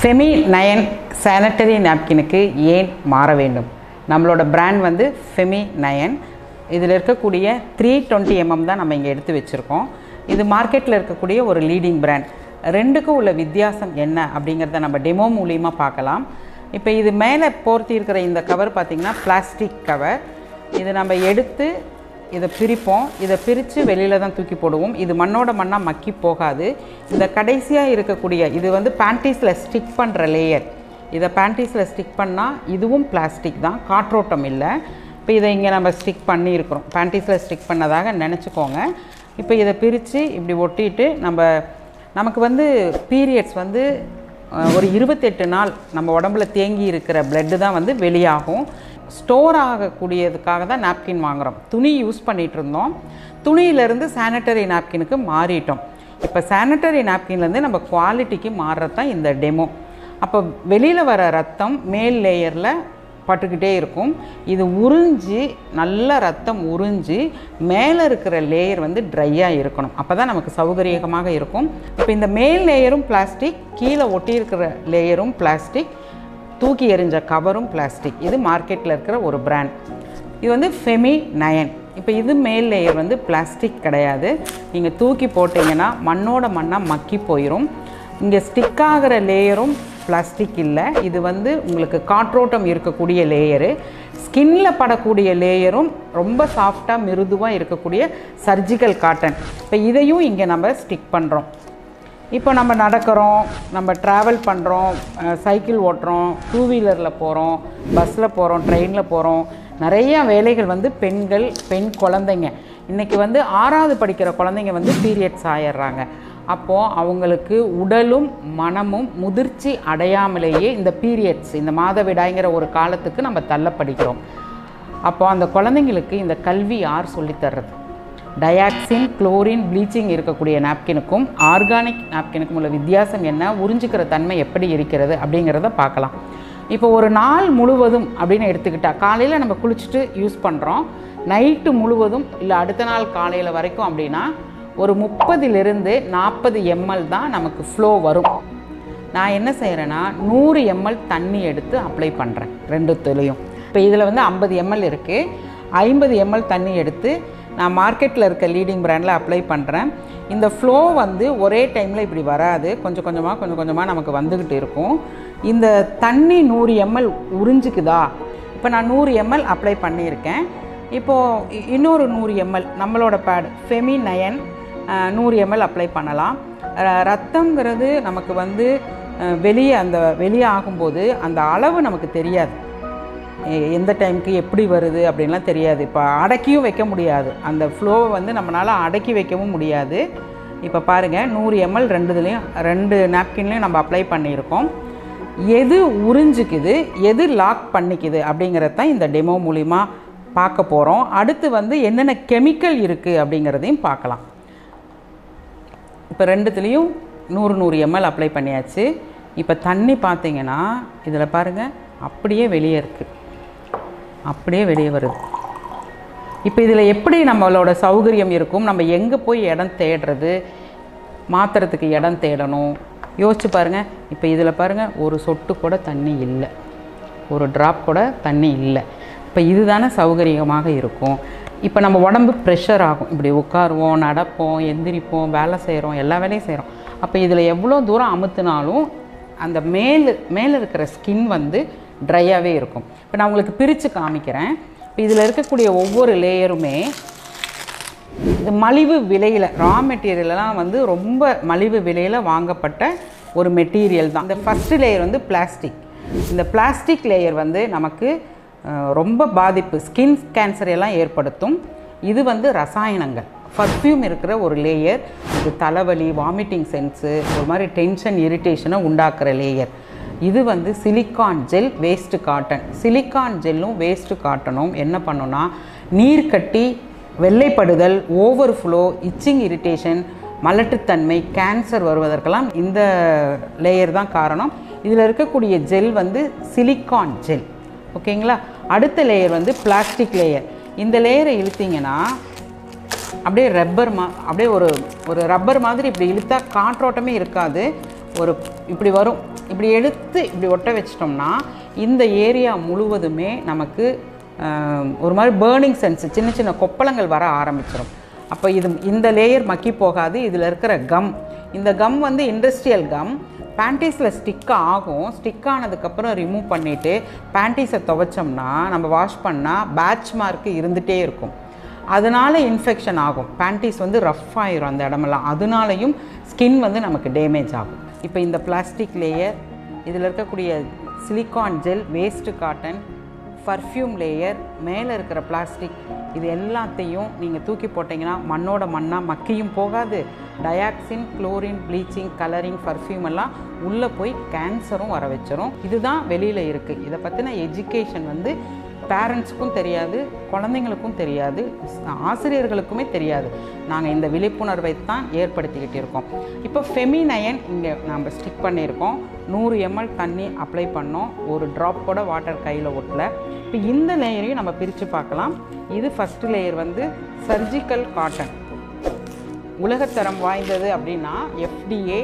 Semi nine sanitary நாப்கினுக்கு ஏன் மாற வேண்டும்? நம்மளோட பிராண்ட் வந்து ஃபெமி நயன் இதில் இருக்கக்கூடிய த்ரீ டுவெண்ட்டி எம்எம் தான் நம்ம இங்கே எடுத்து வச்சுருக்கோம். இது மார்க்கெட்டில் இருக்கக்கூடிய ஒரு லீடிங் பிராண்ட் ரெண்டுக்கும் உள்ள வித்தியாசம் என்ன அப்படிங்கிறத நம்ம டெமோ மூலியமாக பார்க்கலாம். இப்போ இது மேலே போர்த்தி இருக்கிற இந்த கவர் பார்த்திங்கன்னா பிளாஸ்டிக் கவர் இது நம்ம எடுத்து இதை பிரிப்போம். இதை பிரித்து வெளியில் தான் தூக்கி போடுவோம். இது மண்ணோட மண்ணாக மக்கி போகாது. இந்த கடைசியாக இருக்கக்கூடிய இது வந்து பேண்டீஸில் ஸ்டிக் பண்ணுற லேயர் இதை பேண்டீஸில் ஸ்டிக் பண்ணால் இதுவும் பிளாஸ்டிக் தான். காற்றோட்டம் இல்லை. இப்போ இதை இங்கே நம்ம ஸ்டிக் பண்ணியிருக்கிறோம். பேண்டீஸில் ஸ்டிக் பண்ணதாக நினச்சிக்கோங்க. இப்போ இதை பிரித்து இப்படி ஒட்டிட்டு நம்ம நமக்கு வந்து பீரியட்ஸ் வந்து ஒரு இருபத்தெட்டு நாள் நம்ம உடம்புல தேங்கி இருக்கிற பிளட்டு தான் வந்து வெளியாகும். ஸ்டோர் ஆகக்கூடியதுக்காக தான் நாப்கின் வாங்குகிறோம் துணி யூஸ் பண்ணிகிட்டு இருந்தோம் துணியிலேருந்து சானிட்டரி நாப்கினுக்கு மாறிட்டோம். இப்போ சானிட்டரி நாப்கின்லேருந்து நம்ம குவாலிட்டிக்கு மாறுறது தான் இந்த டெமோ அப்போ வெளியில் வர ரத்தம் மேல் லேயரில் பட்டுக்கிட்டே இருக்கும். இது உறிஞ்சி நல்ல ரத்தம் உறிஞ்சி மேலே இருக்கிற லேயர் வந்து ட்ரையாக இருக்கணும். அப்போ தான் நமக்கு சௌகரியமாக இருக்கும். இப்போ இந்த மேல் லேயரும் பிளாஸ்டிக் கீழே ஒட்டியிருக்கிற லேயரும் பிளாஸ்டிக் தூக்கி எறிஞ்ச கவரும் பிளாஸ்டிக் இது மார்க்கெட்டில் இருக்கிற ஒரு பிராண்ட் இது வந்து ஃபெமி நயன் இப்போ இது மேல் லேயர் வந்து பிளாஸ்டிக் கிடையாது. நீங்கள் தூக்கி போட்டிங்கன்னா மண்ணோட மண்ணாக மக்கி போயிடும் இங்கே ஸ்டிக் ஆகிற லேயரும் பிளாஸ்டிக் இல்லை. இது வந்து உங்களுக்கு காற்றோட்டம் இருக்கக்கூடிய லேயரு ஸ்கின்ல படக்கூடிய லேயரும் ரொம்ப சாஃப்டாக மிருதுவாக இருக்கக்கூடிய சர்ஜிக்கல் காட்டன் இப்போ இதையும் இங்கே நம்ம ஸ்டிக் பண்ணுறோம் இப்போ நம்ம நடக்கிறோம் நம்ம ட்ராவல் பண்ணுறோம் சைக்கிள் ஓட்டுறோம் டூ வீலரில் போகிறோம் பஸ்ஸில் போகிறோம் ட்ரெயினில் போகிறோம் நிறையா வேலைகள் வந்து பெண்கள் பெண் குழந்தைங்க. இன்றைக்கி வந்து ஆறாவது படிக்கிற குழந்தைங்க வந்து பீரியட்ஸ் ஆயிடுறாங்க. அப்போது அவங்களுக்கு உடலும் மனமும் முதிர்ச்சி அடையாமலேயே இந்த பீரியட்ஸ் இந்த மாதவிடாய்ங்கிற ஒரு காலத்துக்கு நம்ம தள்ளப்படுகிறோம். அப்போ அந்த குழந்தைங்களுக்கு இந்த கல்வி யார் சொல்லித் தர்றது? டயாக்சின் குளோரின் ப்ளீச்சிங் இருக்கக்கூடிய நாப்கினுக்கும் ஆர்கானிக் நாப்கினுக்கும் உள்ள வித்தியாசம் என்ன? உறிஞ்சிக்கிற தன்மை எப்படி இருக்கிறது? அப்படிங்கிறத பார்க்கலாம். இப்போ ஒரு நாள் முழுவதும் அப்படின்னு எடுத்துக்கிட்டால் காலையில் நம்ம குளிச்சுட்டு யூஸ் பண்ணுறோம் நைட்டு முழுவதும் இல்லை அடுத்த நாள் காலையில் வரைக்கும் அப்படின்னா ஒரு முப்பதிலிருந்து நாற்பது எம்எல் தான் நமக்கு ஃப்ளோ வரும். நான் என்ன செய்கிறேன்னா நூறு எம்எல் தண்ணி எடுத்து அப்ளை பண்ணுறேன் ரெண்டுத்துலேயும். இப்போ இதில் வந்து ஐம்பது எம்எல் இருக்குது ஐம்பது எம்எல் தண்ணி எடுத்து நான் மார்க்கெட்டில் இருக்க லீடிங் ப்ராண்டில் அப்ளை பண்ணுறேன் இந்த ஃப்ளோ வந்து ஒரே டைமில் இப்படி வராது. கொஞ்சம் கொஞ்சமாக கொஞ்சம் கொஞ்சமாக நமக்கு வந்துக்கிட்டு இருக்கும். இந்த தண்ணி நூறு எம்எல் உறிஞ்சிக்குதா? இப்போ நான் நூறு எம்எல் அப்ளை பண்ணியிருக்கேன். இப்போது இ- இன்னொரு நூறு எம்எல் நம்மளோட பேட் ஃபெமி நயன் நூறு எம்எல் அப்ளை பண்ணலாம். ரத்தங்கிறது நமக்கு வந்து வெளியே அந்த வெளியே ஆகும்போது அந்த அளவு நமக்கு தெரியாது. எந்த டைமுக்கு எப்படி வருது அப்படின்லாம் தெரியாது. இப்போ அடக்கியும் வைக்க முடியாது. அந்த ஃப்ளோவை வந்து நம்மளால் அடக்கி வைக்கவும் முடியாது. இப்போ பாருங்கள் நூறு எம்எல் ரெண்டுதுலேயும் ரெண்டு நாப்கின்லேயும் நம்ம அப்ளை பண்ணியிருக்கோம். எது உறிஞ்சிக்குது எது லாக் பண்ணிக்குது அப்படிங்கிறது தான் இந்த டெமோ மூலிமா பார்க்க போகிறோம் அடுத்து வந்து என்னென்ன கெமிக்கல் இருக்குது அப்படிங்கிறதையும் பார்க்கலாம். இப்போ ரெண்டுத்துலேயும் நூறு நூறு எம்எல் அப்ளை பண்ணியாச்சு. இப்போ தண்ணி பார்த்தீங்கன்னா இதில் பாருங்கள் அப்படியே வெளியே இருக்குது அப்படியே வெளியே வருது. இப்போ இதில் எப்படி நம்மளோட சௌகரியம் இருக்கும்? நம்ம எங்கே போய் இடம் தேடுறது? மாற்றுறதுக்கு இடம் தேடணும். யோசிச்சு பாருங்கள் இப்போ இதில் பாருங்கள் ஒரு சொட்டு கூட தண்ணி இல்லை. ஒரு ட்ராப் கூட தண்ணி இல்லை. இப்போ இதுதானே சௌகரியமாக இருக்கும். இப்போ நம்ம உடம்பு ப்ரெஷர் ஆகும். இப்படி உட்காருவோம் நடப்போம் எந்திரிப்போம் வேலை செய்கிறோம் எல்லா வேலையும் செய்கிறோம் அப்போ இதில் எவ்வளோ தூரம் அமுத்துனாலும் அந்த மேல் மேலே இருக்கிற ஸ்கின் வந்து ட்ரையாகவே இருக்கும். இப்போ நான் உங்களுக்கு பிரித்து காமிக்கிறேன். இப்போ இதில் இருக்கக்கூடிய ஒவ்வொரு லேயருமே இது மலிவு விலையில் ரா மெட்டீரியலெலாம் வந்து ரொம்ப மலிவு விலையில் வாங்கப்பட்ட ஒரு மெட்டீரியல் தான். இந்த ஃபஸ்ட்டு லேயர் வந்து பிளாஸ்டிக் இந்த பிளாஸ்டிக் லேயர் வந்து நமக்கு ரொம்ப பாதிப்பு. ஸ்கின் கேன்சர் எல்லாம் ஏற்படுத்தும். இது வந்து ரசாயனங்கள். பர்ஃப்யூம் இருக்கிற ஒரு லேயர் இது தலைவலி வாமிட்டிங் சென்ஸு ஒரு மாதிரி டென்ஷன் இரிட்டேஷனை உண்டாக்குற லேயர் இது வந்து silicon gel waste cotton. Silicon ஜெல்லும் waste காட்டனும் என்ன பண்ணுன்னா நீர் கட்டி வெள்ளைப்படுதல் ஓவர் ஃப்ளோ இச்சிங் இரிட்டேஷன் மலட்டுத்தன்மை கேன்சர் வருவதற்கெல்லாம் இந்த லேயர் தான் காரணம். இதில் இருக்கக்கூடிய ஜெல் வந்து சிலிக்கான் ஜெல். ஓகேங்களா அடுத்த லேயர் வந்து பிளாஸ்டிக் லேயர் இந்த லேயரை இழுத்தீங்கன்னா அப்படியே ரப்பர் மா அப்படியே ஒரு ஒரு ரப்பர் மாதிரி இப்படி இழுத்தா காற்றோட்டமே இருக்காது. ஒரு இப்படி வரும். இப்படி எடுத்து இப்படி ஒட்ட வச்சிட்டோம்னா இந்த ஏரியா முழுவதுமே நமக்கு ஒரு மாதிரி பேர்னிங் சென்ஸ் சின்ன சின்ன கொப்பளங்கள் வர ஆரம்பிச்சிடும் அப்போ இது இந்த லேயர் மக்கி போகாது இதில் இருக்கிற கம் இந்த கம் வந்து இண்டஸ்ட்ரியல் கம் பேண்டீஸில் ஸ்டிக் ஆகும். ஸ்டிக் ஆனதுக்கப்புறம் ரிமூவ் பண்ணிவிட்டு பேண்டீஸை துவைச்சோம்னா நம்ம வாஷ் பண்ணால் பேட்ச் மார்க் இருந்துகிட்டே இருக்கும். அதனால இன்ஃபெக்ஷன் ஆகும். பேண்டீஸ் வந்து ரஃப் ஆயிரும் அந்த இடமெல்லாம். அதனாலையும் ஸ்கின் வந்து நமக்கு டேமேஜ் ஆகும். இப்போ இந்த பிளாஸ்டிக் லேயர் இதில் இருக்கக்கூடிய silicon gel waste cotton perfume layer மேலே இருக்கிற பிளாஸ்டிக் இது எல்லாத்தையும் நீங்கள் தூக்கி போட்டிங்கன்னா மண்ணோட மண்ணாக மக்கியும் போகாது. Dioxin chlorine bleaching colouring perfume எல்லாம் உள்ளே போய் கேன்சரும் வர வச்சிரும். இதுதான் வெளியில் இருக்குது இதை பற்றின எஜுகேஷன் வந்து பேரண்ட்ஸுக்கும் தெரியாது குழந்தைங்களுக்கும் தெரியாது ஆசிரியர்களுக்குமே தெரியாது. நாங்கள் இந்த விழிப்புணர்வை தான் ஏற்படுத்திக்கிட்டு இருக்கோம். இப்போ ஃபெமினயன் இங்கே நம்ம ஸ்டிக் பண்ணியிருக்கோம். நூறு எம்எல் தண்ணி அப்ளை பண்ணோம். ஒரு ட்ராப் கூட வாட்டர் கையில் ஒட்டல. இப்போ இந்த லேயரையும் நம்ம பிரித்து பார்க்கலாம். இது ஃபஸ்ட்டு லேயர் வந்து சர்ஜிக்கல் காட்டன் உலகத்தரம் வாய்ந்தது அப்படின்னா எஃப்டிஏ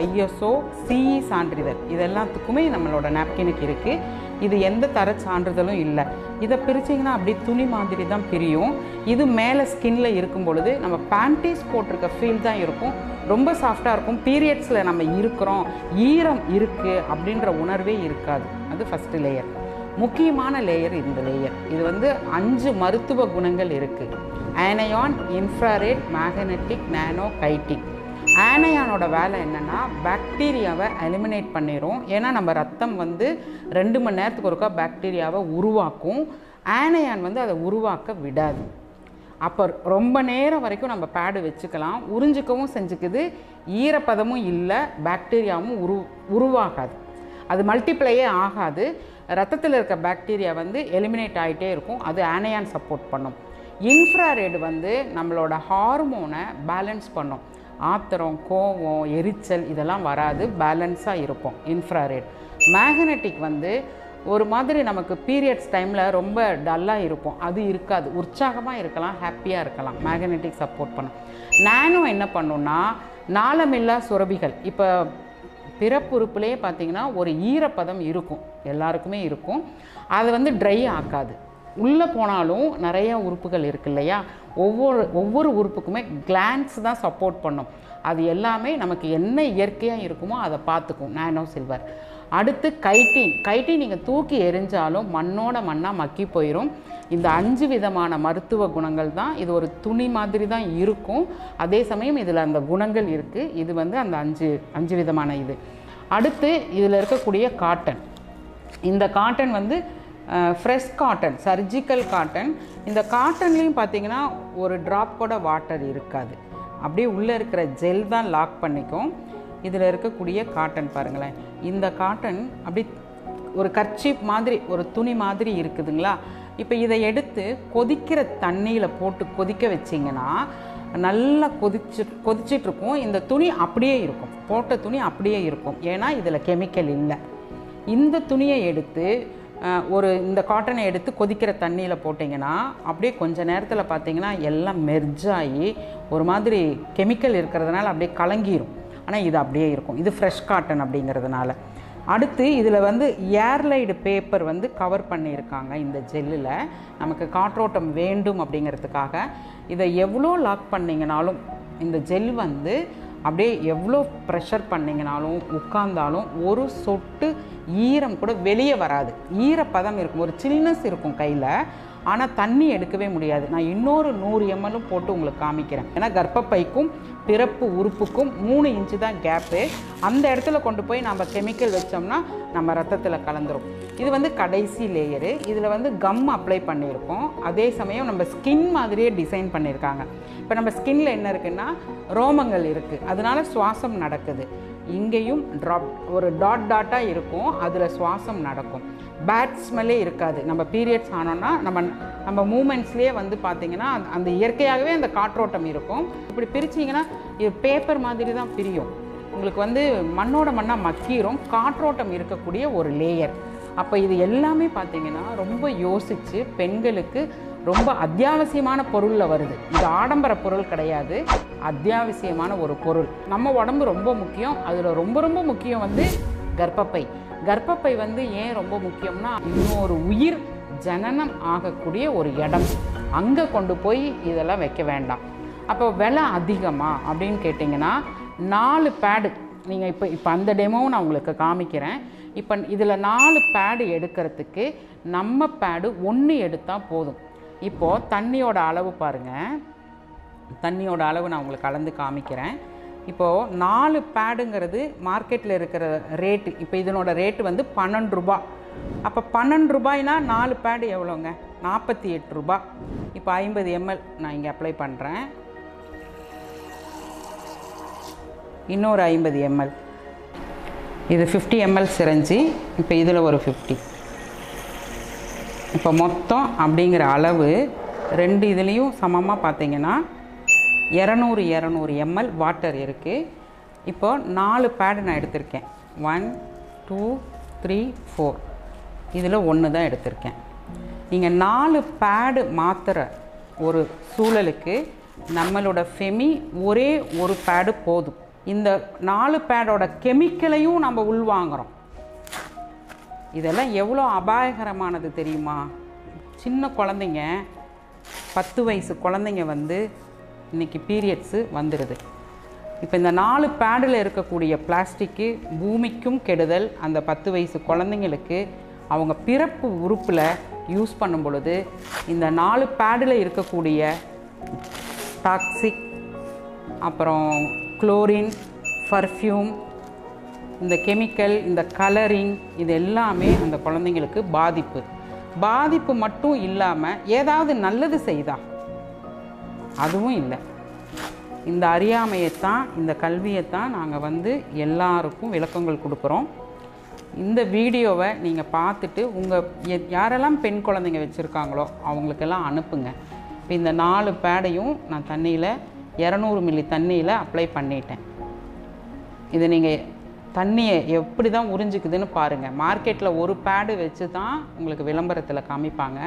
ஐஎஸ்ஓ சிஇ சான்றிதழ். இது எல்லாத்துக்குமே நம்மளோட நாப்கினுக்கு இருக்குது இது எந்த தர சான்றிதழும் இல்லை. இதை பிரிச்சிங்கன்னா அப்படியே துணி மாதிரி தான் பிரியும். இது மேலே ஸ்கின்ல இருக்கும் பொழுது நம்ம பேண்டீஸ் போட்டிருக்க ஃபீல் தான் இருக்கும். ரொம்ப சாஃப்டாக இருக்கும். பீரியட்ஸில் நம்ம இருக்கிறோம். ஈரம் இருக்குது அப்படின்ற உணர்வே இருக்காது. அது ஃபஸ்ட்டு லேயர் முக்கியமான லேயர் இந்த லேயர் இது வந்து அஞ்சு மருத்துவ குணங்கள் இருக்குது ஆனயான் இன்ஃப்ராரெட் மேக்னெட்டிக் நானோ கைட்டிக் ஆனையானோட வேலை என்னென்னா பாக்டீரியாவை எலிமினேட் பண்ணிடும் ஏன்னா நம்ம ரத்தம் வந்து ரெண்டு மணி நேரத்துக்கு ஒருக்கா பாக்டீரியாவை உருவாக்கும். ஆனையான் வந்து அதை உருவாக்க விடாது. அப்போ ரொம்ப நேரம் வரைக்கும் நம்ம பேடு வச்சுக்கலாம். உறிஞ்சிக்கவும் செஞ்சுக்குது. ஈரப்பதமும் இல்லை பாக்டீரியாவும் உரு உருவாகாது. அது மல்டிப்ளையே ஆகாது. ரத்தத்தில் இருக்க பாக்டீரியா வந்து எலிமினேட் ஆகிட்டே இருக்கும். அது ஆனையான் சப்போர்ட் பண்ணும். இன்ஃப்ராரெட் வந்து நம்மளோட ஹார்மோனை பேலன்ஸ் பண்ணும். ஆத்திரம் கோவம் எரிச்சல் இதெல்லாம் வராது. பேலன்ஸாக இருப்போம். இன்ஃப்ராரேட் மேக்னெட்டிக் வந்து ஒரு மாதிரி நமக்கு பீரியட்ஸ் டைமில் ரொம்ப டல்லாக இருப்போம். அது இருக்காது. உற்சாகமாக இருக்கலாம் ஹாப்பியாக இருக்கலாம். மேக்னெட்டிக் சப்போர்ட் பண்ணும் நானோ என்ன பண்ணுன்னா நாளமில்லா சுரபிகள். இப்போ பிறப்புறுப்புலேயே பார்த்தீங்கன்னா ஒரு ஈரப்பதம் இருக்கும். எல்லாருக்குமே இருக்கும். அது வந்து ட்ரை ஆக்காது உள்ளே போனாலும் நிறைய உறுப்புகள் இருக்கு இல்லையா? ஒவ்வொரு ஒவ்வொரு உறுப்புக்குமே கிளான்ஸ் தான் சப்போர்ட் பண்ணும். அது எல்லாமே நமக்கு என்ன இயற்கையாக இருக்குமோ அதை பார்த்துக்கும். நானோ சில்வர் அடுத்து கைட்டின் கைட்டின் நீங்கள் தூக்கி எரிஞ்சாலும் மண்ணோட மண்ணாக மக்கி போயிடும் இந்த அஞ்சு விதமான மருத்துவ குணங்கள் தான் இது ஒரு துணி மாதிரி தான் இருக்கும். அதே சமயம் இதில் அந்த குணங்கள் இருக்குது இது வந்து அந்த அஞ்சு அஞ்சு விதமான இது. அடுத்து இதில் இருக்கக்கூடிய காட்டன் இந்த காட்டன் வந்து ஃப்ரெஷ் காட்டன் சர்ஜிக்கல் காட்டன் இந்த காட்டன்லேயும் பார்த்தீங்கன்னா ஒரு ட்ராப் கூட வாட்டர் இருக்காது. அப்படியே உள்ளே இருக்கிற ஜெல் தான் லாக் பண்ணிக்கும். இதில் இருக்கக்கூடிய காட்டன் பாருங்களேன். இந்த காட்டன் அப்படி ஒரு கர்ச்சீப் மாதிரி ஒரு துணி மாதிரி இருக்குதுங்களா? இப்போ இதை எடுத்து கொதிக்கிற தண்ணியில் போட்டு கொதிக்க வச்சிங்கன்னா நல்லா கொதிச்சு கொதிச்சிட்ருக்கும். இந்த துணி அப்படியே இருக்கும். போட்ட துணி அப்படியே இருக்கும். ஏன்னா இதில் கெமிக்கல் இல்லை. இந்த துணியை எடுத்து ஒரு இந்த காட்டனை எடுத்து கொதிக்கிற தண்ணியில் போட்டிங்கன்னா அப்படியே கொஞ்ச நேரத்தில் பார்த்தீங்கன்னா எல்லாம் மெர்ஜாகி ஒரு மாதிரி கெமிக்கல் இருக்கிறதுனால அப்படியே கலங்கிரும். ஆனால் இது அப்படியே இருக்கும். இது ஃப்ரெஷ் காட்டன் அப்படிங்கிறதுனால. அடுத்து இதில் வந்து ஏர்லைடு பேப்பர் வந்து கவர் பண்ணியிருக்காங்க இந்த ஜெல்லில். நமக்கு காற்றோட்டம் வேண்டும் அப்படிங்கிறதுக்காக. இதை எவ்வளோ லாக் பண்ணிங்கனாலும் இந்த ஜெல் வந்து அப்படியே எவ்வளோ ப்ரெஷர் பண்ணிங்கனாலும் உட்கார்ந்தாலும் ஒரு சொட்டு ஈரம் கூட வெளியே வராது. ஈரப்பதம் இருக்கும். ஒரு சில்னஸ் இருக்கும் கையில். ஆனால் தண்ணி எடுக்கவே முடியாது. நான் இன்னொரு நூறு எம்எல்லும் போட்டு உங்களுக்கு காமிக்கிறேன். ஏன்னா கர்ப்பப்பைக்கும் பிறப்பு உறுப்புக்கும் மூணு இன்ச்சு தான் கேப்பு அந்த இடத்துல கொண்டு போய் நம்ம கெமிக்கல் வச்சோம்னா நம்ம ரத்தத்தில் கலந்துரும். இது வந்து கடைசி லேயரு இதில் வந்து கம் அப்ளை பண்ணியிருக்கோம். அதே சமயம் நம்ம ஸ்கின் மாதிரியே டிசைன் பண்ணியிருக்காங்க. இப்போ நம்ம ஸ்கின்ல என்ன இருக்குன்னா ரோமங்கள் இருக்குது அதனால சுவாசம் நடக்குது. இங்கேயும் ட்ராப் ஒரு டாட் டாட்டாக இருக்கும். அதில் சுவாசம் நடக்கும். பேட் ஸ்மெல்லே இருக்காது. நம்ம பீரியட்ஸ் ஆனோன்னா நம்ம நம்ம மூமெண்ட்ஸ்லேயே வந்து பார்த்தீங்கன்னா அந்த- அந்த இயற்கையாகவே அந்த காற்றோட்டம் இருக்கும். இப்படி பிரிச்சிங்கன்னா இது பேப்பர் மாதிரி தான் பிரியும். உங்களுக்கு வந்து மண்ணோட மண்ணாக மக்கிரும். காற்றோட்டம் இருக்கக்கூடிய ஒரு லேயர் அப்போ இது எல்லாமே பார்த்தீங்கன்னா ரொம்ப யோசித்து பெண்களுக்கு ரொம்ப அத்தியாவசியமான பொருளில் வருது. இது ஆடம்பர பொருள் கிடையாது. அத்தியாவசியமான ஒரு பொருள். நம்ம உடம்பு ரொம்ப முக்கியம். அதில் ரொம்ப ரொம்ப முக்கியம் வந்து கர்ப்பப்பை. கர்ப்பப்பை வந்து ஏன் ரொம்ப முக்கியம்னா இன்னொரு உயிர் ஜனனம் ஆகக்கூடிய ஒரு இடம். அங்கே கொண்டு போய் இதெல்லாம் வைக்க வேண்டாம். அப்போ விலை அதிகமாக அப்படின்னு கேட்டிங்கன்னா நாலு பேடு நீங்கள் இப்போ இப்போ அந்த டெமோவும் நான் உங்களுக்கு காமிக்கிறேன். இப்போ இதில் நாலு பேடு எடுக்கிறதுக்கு நம்ம பேடு ஒன்று எடுத்தால் போதும். இப்போது தண்ணியோட அளவு பாருங்கள் தண்ணியோட அளவு நான் உங்களுக்கு கலந்து காமிக்கிறேன். இப்போது நாலு பேடுங்கிறது மார்க்கெட்டில் இருக்கிற ரேட்டு. இப்போ இதனோட ரேட்டு வந்து பன்னெண்டு ரூபா. அப்போ பன்னெண்டு ரூபாய்னா நாலு பேடு எவ்வளோங்க? நாற்பத்தி எட்டு ரூபா. இப்போ ஐம்பது எம்எல் நான் இங்கே அப்ளை பண்ணுறேன் இன்னொரு ஐம்பது எம்எல். இது ஃபிஃப்டி எம்எல் சிரஞ்சி இப்போ இதில் ஒரு ஃபிஃப்டி இப்போ மொத்தம் அப்படிங்கிற அளவு ரெண்டு இதுலேயும் சமமாக பார்த்தீங்கன்னா இரநூறு இரநூறு எம்எல் வாட்டர் இருக்குது இப்போது நாலு பேடு நான் எடுத்திருக்கேன். ஒன் டூ த்ரீ ஃபோர் இதில் ஒன்று தான் எடுத்திருக்கேன். நீங்கள் நாலு பேடு மாத்திர ஒரு சூழலுக்கு நம்மளோட ஃபெமி ஒரே ஒரு பேடு போதும். இந்த நாலு பேடோட கெமிக்கலையும் நம்ம உள்வாங்கிறோம். இதெல்லாம் எவ்வளோ அபாயகரமானது தெரியுமா? சின்ன குழந்தைங்க பத்து வயசு குழந்தைங்க வந்து இன்றைக்கி பீரியட்ஸு வந்துடுது இப்போ இந்த நாலு பேடில் இருக்கக்கூடிய பிளாஸ்டிக்கு பூமிக்கும் கெடுதல் அந்த பத்து வயசு குழந்தைங்களுக்கு அவங்க பிறப்பு உறுப்பில் யூஸ் பண்ணும் பொழுது இந்த நாலு பேடில் இருக்கக்கூடிய டாக்ஸிக் அப்புறம் குளோரின் பர்ஃப்யூம் இந்த கெமிக்கல் இந்த கலரிங் இது எல்லாமே அந்த குழந்தைங்களுக்கு பாதிப்பு. பாதிப்பு மட்டும் இல்லாமல் ஏதாவது நல்லது செய்தா அதுவும் இல்லை. இந்த அறியாமையைத்தான் இந்த கல்வியைத்தான் நாங்கள் வந்து எல்லாருக்கும் விளக்கங்கள் கொடுக்குறோம். இந்த வீடியோவை நீங்கள் பார்த்துட்டு உங்கள் யாரெல்லாம் பெண் குழந்தைங்க வச்சுருக்காங்களோ அவங்களுக்கெல்லாம் அனுப்புங்க. இப்போ இந்த நாலு பேடையும் நான் தண்ணியில் இரநூறு மில்லி தண்ணியில் அப்ளை பண்ணிட்டேன். இதை நீங்கள் தண்ணியை எப்படி தான் உறிஞ்சிக்குதுன்னு பாருங்கள் மார்க்கெட்டில் ஒரு பேடு வச்சு தான் உங்களுக்கு விளம்பரத்தில் காமிப்பாங்க.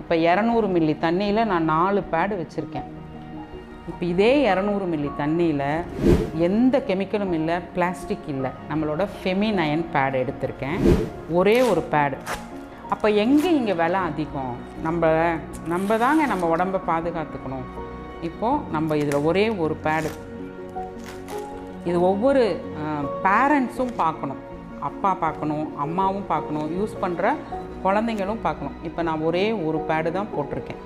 இப்போ இரநூறு மில்லி தண்ணியில் நான் நாலு பேடு வச்சுருக்கேன். இப்போ இதே இரநூறு மில்லி தண்ணியில் எந்த கெமிக்கலும் இல்லை பிளாஸ்டிக் இல்லை. நம்மளோட ஃபெமினயன் பேட் எடுத்திருக்கேன். ஒரே ஒரு பேடு அப்போ எங்கே இங்கே விலை அதிகம்? நம்ம நம்ம தாங்க நம்ம உடம்பை பாதுகாத்துக்கணும். இப்போது நம்ம இதில் ஒரே ஒரு பேடு இது ஒவ்வொரு பேரண்ட்ஸும் பார்க்கணும். அப்பா பார்க்கணும் அம்மாவும் பார்க்கணும் யூஸ் பண்ணுற குழந்தைங்களும் பார்க்கணும். இப்போ நான் ஒரே ஒரு பேடு தான் போட்டிருக்கேன்.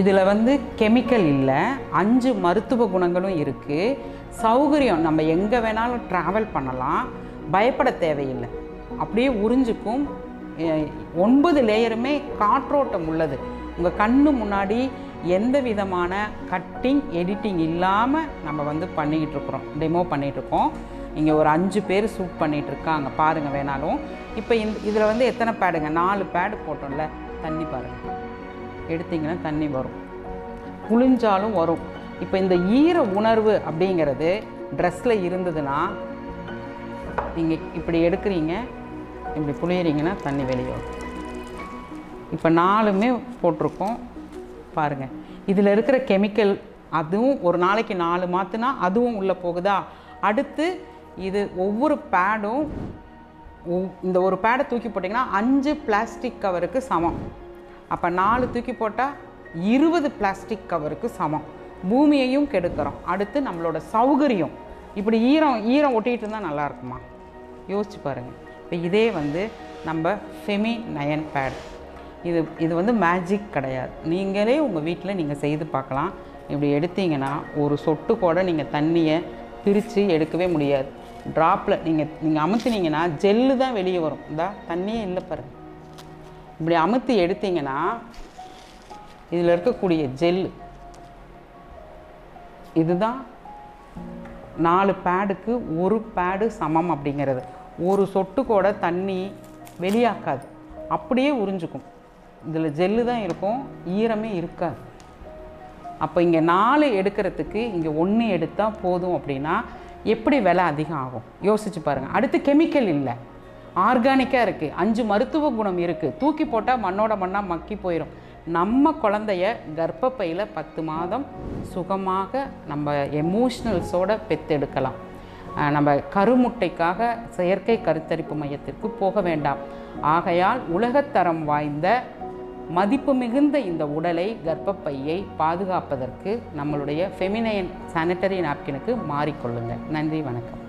இதில் வந்து கெமிக்கல் இல்லை. அஞ்சு மருத்துவ குணங்களும் இருக்குது சௌகரியம் நம்ம எங்கே வேணாலும் ட்ராவல் பண்ணலாம். பயப்பட தேவையில்லை. அப்படியே உறிஞ்சுக்கும். ஒன்பது லேயருமே காற்றோட்டம் உள்ளது. உங்கள் கண்ணு முன்னாடி எந்த விதமான கட்டிங் எடிட்டிங் இல்லாமல் நம்ம வந்து பண்ணிக்கிட்டு இருக்கிறோம். டெமோ பண்ணிகிட்ருக்கோம் இங்கே ஒரு அஞ்சு பேர் ஷூட் பண்ணிகிட்ருக்காங்க பாருங்கள் வேணாலும். இப்போ இந்த இதில் வந்து எத்தனை பேடுங்க நாலு பேடு போட்டோம்ல. தண்ணி பாருங்கள் எடுத்தீங்கன்னா தண்ணி வரும். குளிஞ்சாலும் வரும். இப்போ இந்த ஈர உணர்வு அப்படிங்கிறது ட்ரெஸ்ஸில் இருந்ததுன்னா நீங்கள் இப்படி எடுக்கிறீங்க இப்படி புளியறீங்கன்னா தண்ணி வெளியே வரும். இப்போ நாலுமே போட்டிருக்கோம். பாருங்கள் இதில் இருக்கிற கெமிக்கல் அதுவும் ஒரு நாளைக்கு நாலு மாற்றுனா அதுவும் உள்ளே போகுதா? அடுத்து இது ஒவ்வொரு பேடும் இந்த ஒரு பேடை தூக்கி போட்டிங்கன்னா அஞ்சு பிளாஸ்டிக் கவருக்கு சமம். அப்போ நாலு தூக்கி போட்டால் இருபது பிளாஸ்டிக் கவருக்கு சமம். பூமியையும் கெடுக்கிறோம். அடுத்து நம்மளோட சௌகரியம். இப்படி ஈரம் ஈரம் ஒட்டிகிட்டு இருந்தால் நல்லா இருக்குமா? யோசிச்சு பாருங்கள் இப்போ இதே வந்து நம்ம ஃபெமி நயன் பேட் இது இது வந்து மேஜிக் கிடையாது. நீங்களே உங்கள் வீட்டில் நீங்கள் செய்து பார்க்கலாம். இப்படி எடுத்தீங்கன்னா ஒரு சொட்டு கூட நீங்கள் தண்ணியை பிரித்து எடுக்கவே முடியாது. ட்ராப்பில் நீங்கள் நீங்கள் அமுத்துனீங்கன்னா ஜெல்லு தான் வெளியே வரும். இந்தா தண்ணியே இல்லை பாருங்கள் இப்படி அமுத்தி எடுத்தீங்கன்னா இதில் இருக்கக்கூடிய ஜெல்லு இதுதான் நாலு பேடுக்கு ஒரு பேடு சமம் அப்படிங்கிறது. ஒரு சொட்டு கூட தண்ணி வெளியாக்காது. அப்படியே உறிஞ்சுக்கும். இதில் ஜெல்லு தான் இருக்கும் ஈரமே இருக்காது. அப்போ இங்கே நாலு எடுக்கிறதுக்கு இங்கே ஒன்று எடுத்தால் போதும் அப்படின்னா எப்படி விலை அதிகம் ஆகும்? யோசிச்சு பாருங்கள் அடுத்து கெமிக்கல் இல்லை. ஆர்கானிக்காக இருக்குது அஞ்சு மருத்துவ குணம் இருக்குது தூக்கி போட்டால் மண்ணோட மண்ணாக மக்கி போயிடும் நம்ம குழந்தைய கர்ப்பப்பையில் பத்து மாதம் சுகமாக நம்ம எமோஷ்னல்ஸோட பெத்தெடுக்கலாம். நம்ம கருமுட்டைக்காக செயற்கை கருத்தரிப்பு மையத்திற்கு போக வேண்டாம். ஆகையால் உலகத்தரம் வாய்ந்த மதிப்பு மிகுந்த இந்த உடலை கர்ப்பப்பையை பாதுகாப்பதற்கு நம்மளுடைய ஃபெமினைன் சானிட்டரி நாப்கினுக்கு மாறிக்கொள்ளுங்கள் நன்றி வணக்கம்.